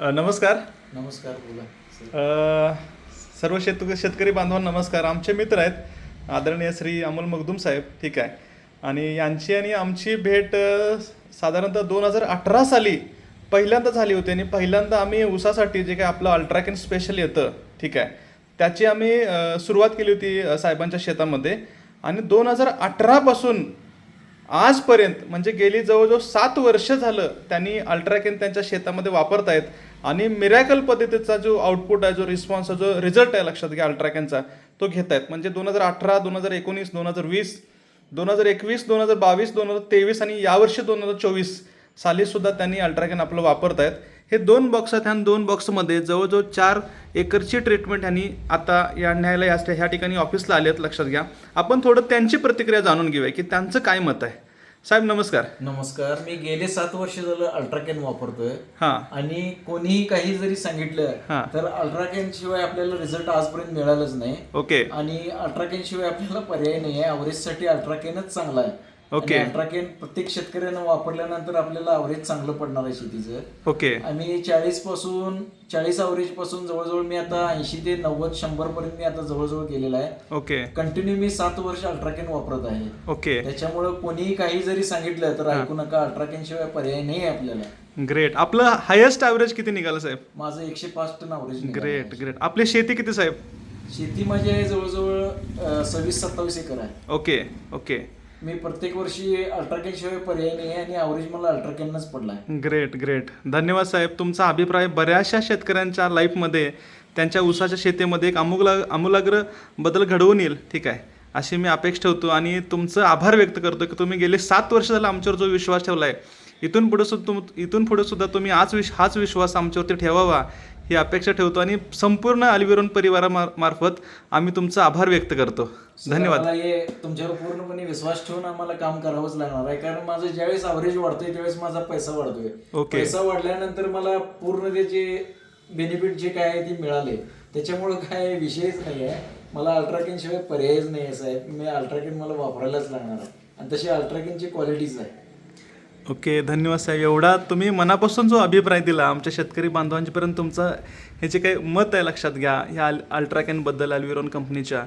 नमस्कार. नमस्कार बोला सर्व शेत शेतकरी बांधवांना नमस्कार. आमचे मित्र आहेत आदरणीय श्री अमोल मगदूम साहेब ठीक आहे. आणि यांची आणि आमची भेट साधारणतः दोन हजार अठरा साली पहिल्यांदा झाली होती आणि पहिल्यांदा आम्ही ऊसासाठी जे काय आपलं अल्ट्राकेन स्पेशल येतं ठीक आहे. त्याची आम्ही सुरुवात केली होती साहेबांच्या शेतामध्ये. आणि दोन हजार अठरापासून आजपर्यंत म्हणजे गेली जवळजवळ सात वर्ष झालं त्यांनी अल्ट्राकेन त्यांच्या शेतामध्ये वापरतायत आणि मिरॅकल पद्धतीचा जो आउटपुट आहे जो रिस्पॉन्स जो रिझल्ट आहे लक्षात घ्या अल्ट्राकेनचा तो घेत आहेत म्हणजे दोन हजार अठरा दोन हजार एकोणीस दोन हजार वीस दोन हजार एकवीस दोन हजार बावीस दोन हजार तेवीस आणि यावर्षी दोन हजार चोवीस साली सुद्धा त्यांनी अल्ट्राकेन आपलं वापरत आहेत हे दोन बॉक्स आहेत ह्या दोन बॉक्समध्ये जवळजवळ चार एकरची ट्रीटमेंट ह्यांनी आता या न्यायला या ह्या ठिकाणी ऑफिसला आले आहेत लक्षात घ्या. आपण थोडं त्यांची प्रतिक्रिया जाणून घेऊया की त्यांचं काय मत आहे. साहेब नमस्कार. नमस्कार. मी गेले सात वर्ष झालं अल्ट्राकेन वापरतोय. हां. आणि कोणीही काही जरी हा. सांगितलं तर अल्ट्राकेन शिवाय आपल्याला रिझल्ट आजपर्यंत मिळालंच नाही. ओके. आणि अल्ट्राकेन शिवाय आपल्याला पर्याय नाही आहे. अवरेजसाठी अल्ट्राकेनच चांगला आहे. ओके. अल्ट्राकेन प्रत्येक शेतकऱ्यानं वापरल्यानंतर आपल्याला अवरेज चांगलं पडणार आहे शेतीचं. ओके. आणि चाळीसपासून चाळीस अवरेजपासून जवळजवळ मी आता ऐंशी ते नव्वद शंभर पर्यंत मी आता जवळजवळ गेलेला आहे. ओके. कंटिन्यू मी सात वर्ष अल्ट्राकेन वापरत आहे. ओके. त्याच्यामुळे कोणीही काही जरी सांगितलं तर ऐकू नका अल्ट्राकेन शिवाय पर्याय नाही आहे आपल्याला. ग्रेट आपलं हायेस्ट ॲव्हरेज किती निघालं साहेब? माझं एकशे पाच टन अवरेज ग्रेट ग्रेट आपली शेती किती साहेब? शेती माझी आहे जवळजवळ सव्वीस सत्तावीस एकर आहे. Okay okay. मी प्रत्येक वर्षी अल्ट्राकॅन शिवाय पर्याय नाही आहे आणि अवरेज मला अल्ट्राकॅनच पडला आहे. ग्रेट ग्रेट धन्यवाद साहेब. तुमचा अभिप्राय बऱ्याचशा शेतकऱ्यांच्या लाईफमध्ये त्यांच्या ऊसाच्या शेतीमध्ये एक आमूला आमूलाग्र बदल घडवून येईल. ठीक आहे. अशी मी अपेक्षा ठेवतो आणि तुमचं आभार व्यक्त करतो की तुम्ही गेले सात वर्ष झालं आमच्यावर जो विश्वास ठेवला आहे इथून पुढे सुद्धा तुम इथून पुढे सुद्धा तुम्ही आज विश हाच विश्वास आमच्यावरती ठेवावा ही अपेक्षा ठेवतो आणि संपूर्ण अल्विरोन परिवारामार्फत आम्ही तुमचा आभार व्यक्त करतो. धन्यवाद. हे तुमच्यावर पूर्णपणे विश्वास ठेवून आम्हाला काम करावंच लागणार आहे कारण माझं ज्यावेळेस अवरेज वाढतोय त्यावेळेस माझा पैसा वाढतोय. ओके. पैसा वाढल्यानंतर मला पूर्ण त्याचे बेनिफिट जे काय आहे ते मिळाले त्याच्यामुळे काय विषयच नाही आहे. मला अल्ट्राकेन शिवाय पर्यायच नाही आहे साहेब. मी अल्ट्राकेन मला वापरायलाच लागणार आहे. आणि तशी अल्ट्राकेनची क्वालिटीज आहे. ओके धन्यवाद साहेब. एवढा तुम्ही मनापासून जो अभिप्राय दिला आमच्या शेतकरी बांधवांच्यापर्यंत तुमचं हे जे काही मत आहे लक्षात घ्या ह्या अल अल्ट्राकॅनबद्दल अल्विरॉन कंपनीच्या.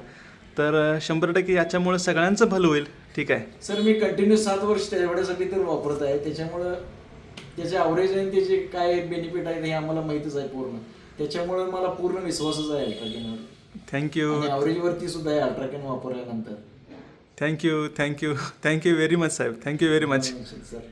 तर शंभर टक्के याच्यामुळे सगळ्यांचं भलं होईल. ठीक आहे. सर मी कंटिन्यू सात वर्ष त्याच्यासाठी तर वापरत आहे. त्याच्यामुळं त्याचे अवरेज आणि त्याचे काय बेनिफिट आहेत हे आम्हाला माहितच आहे पूर्ण. त्याच्यामुळे मला पूर्ण विश्वासच आहे अल्ट्राकेनवर. थँक्यू आणि अवरेजवरती सुद्धा आहे अल्ट्राकेन वापरल्यानंतर. Thank you thank you thank you very much Saheb. Thank you very much sir.